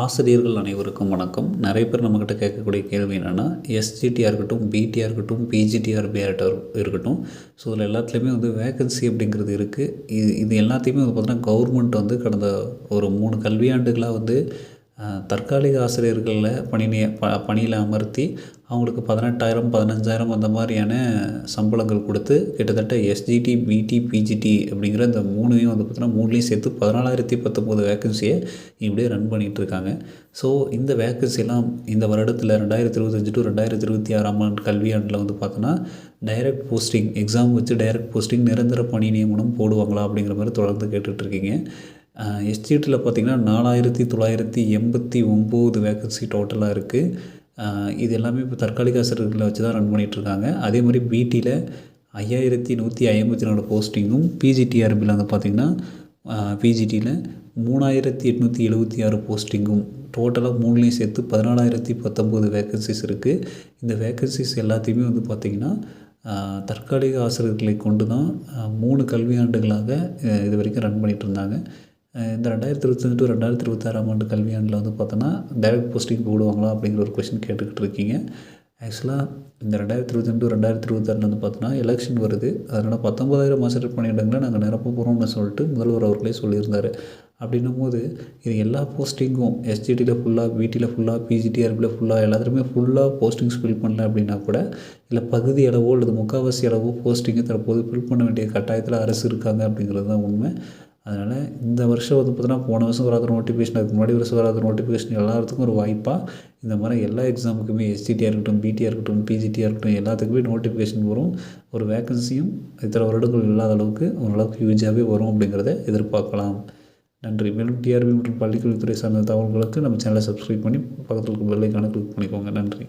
ஆசிரியர்கள் அனைவருக்கும் வணக்கம். நிறைய பேர் நம்மக்கிட்ட கேட்கக்கூடிய கேள்வி என்னென்னா எஸ்ஜிடியாக இருக்கட்டும் பிடியாக இருக்கட்டும் பிஜிடிஆர்பிஆர்ட்ட இருக்கட்டும். ஸோ இதில் எல்லாத்துலேயுமே வந்து வேகன்சி அப்படிங்கிறது இருக்குது இது இது எல்லாத்தையுமே வந்து பார்த்தீங்கன்னா கவர்மெண்ட் வந்து கடந்த ஒரு மூணு கல்வியாண்டுகளாக வந்து தற்காலிக ஆசிரியர்களில் பணி ப பணியில் அமர்த்தி அவங்களுக்கு பதினெட்டாயிரம் பதினஞ்சாயிரம் அந்த மாதிரியான சம்பளங்கள் கொடுத்து கிட்டத்தட்ட எஸ்ஜிடி பிடி பிஜிடி அப்படிங்கிற இந்த மூணையும் வந்து பார்த்தோன்னா மூணுலேயும் சேர்த்து பதினாலாயிரத்தி பத்தொம்போது வேக்கன்சியை இப்படியே ரன் பண்ணிகிட்டு இருக்காங்க ஸோ இந்த வேக்கன்சிலாம் இந்த வருடத்தில் ரெண்டாயிரத்தி இருபத்தஞ்சி டு ரெண்டாயிரத்தி இருபத்தி ஆறாம் ஆண்டு கல்வியாண்டில் வந்து பார்த்தோன்னா டைரக்ட் போஸ்டிங் எக்ஸாம் வச்சு டைரக்ட் போஸ்டிங் நிரந்தர பணி நியமனம் போடுவாங்களா அப்படிங்கிற மாதிரி தொடர்ந்து கேட்டுட்ருக்கீங்க எஸ்ஜிடியில் பார்த்தீங்கன்னா நாலாயிரத்தி தொள்ளாயிரத்தி எண்பத்தி ஒம்பது வேக்கன்சி டோட்டலாக இருக்குது இது எல்லாமே இப்போ தற்காலிக ஆசிரியர்களை வச்சு தான் ரன் பண்ணிகிட்ருக்காங்க அதே மாதிரி பிடியில் ஐயாயிரத்தி நூற்றி ஐம்பத்தி நாலு போஸ்டிங்கும் பிஜிடிஆர்பியில் வந்து பார்த்திங்கன்னா பிஜிடியில் மூணாயிரத்தி எட்நூற்றி எழுபத்தி ஆறு போஸ்டிங்கும் டோட்டலாக மூணுலேயும் சேர்த்து பதினாலாயிரத்தி பத்தொம்போது வேக்கன்சிஸ் இருக்குது இந்த வேக்கன்சிஸ் எல்லாத்தையுமே வந்து பார்த்திங்கன்னா தற்காலிக ஆசிரியர்களை கொண்டு தான் மூணு கல்வியாண்டுகளாக இது வரைக்கும் ரன் பண்ணிகிட்டு இருந்தாங்க இந்த ரெண்டாயிரத்தி இருபத்தஞ்சு டு ரெண்டாயிரத்தி இருபத்தாறாம் ஆண்டு கல்வியாண்டில் வந்து பார்த்தோன்னா டைரக்ட் போஸ்டிங் போடுவாங்களா அப்படிங்கிற ஒரு கொஷின் கேட்டுக்கிட்டு இருக்கீங்க. ஆக்சுவலாக இந்த ரெண்டாயிரத்தி இருபத்தஞ்சு டு ரெண்டாயிரத்தி இருபத்தாறில் வந்து பார்த்தோன்னா எலெக்ஷன் வருது. அதனால் பத்தொம்பதாயிரம் ஆசிரியர் பணியிடங்களை நாங்கள் நிரப்ப போகிறோம்னு சொல்லிட்டு முதல்வர் அவர்களே சொல்லியிருந்தார். அப்படின்னும் போது இது எல்லா போஸ்டிங்கும் எஸ்ஜிடியில் ஃபுல்லாக பிடியில் ஃபுல்லாக பிஜிடிஆர்பியில் ஃபுல்லாக எல்லாத்துலேயுமே ஃபுல்லாக போஸ்டிங்ஸ் ஃபில் பண்ணல அப்படின்னா கூட இல்லை பகுதி அளவோ அல்லது முக்கால்வாசி அளவோ போஸ்டிங்கை தற்போது ஃபில் பண்ண வேண்டிய கட்டாயத்தில் அரசு இருக்காங்க அப்படிங்கிறது தான் உண்மை. வருஷம் வந்து பார்த்தீங்கன்னா போன வருஷம் வராத நோட்டிஃபிகேஷன் அதுக்கு முன்னாடி வருஷம் வராத நோட்டிஃபிகேஷன் எல்லாத்துக்கும் ஒரு வாய்ப்பாக இந்த மாதிரி எல்லா எக்ஸாமுக்குமே எஸ்டிடியாக இருக்கட்டும் பிடியாக இருக்கட்டும் பிஜிடியாக இருக்கட்டும் எல்லாத்துக்குமே நோட்டிஃபிகேஷன் வரும். ஒரு வேக்கன்சியும் இத்தனை வருடங்கள் இல்லாத அளவுக்கு ஓரளவுக்கு யூஜாகவே வரும் அப்படிங்கிறத எதிர்பார்க்கலாம். நன்றி. மேலும் டிஆர்பி மற்றும் பள்ளிக்கல்வித்துறை சார்ந்த தகவல்களுக்கு நம்ம சேனலை சப்ஸ்கிரைப் பண்ணி பக்கத்தில் இருக்க பெல்லைக்கான கிளிக் பண்ணிக்கோங்க. நன்றி.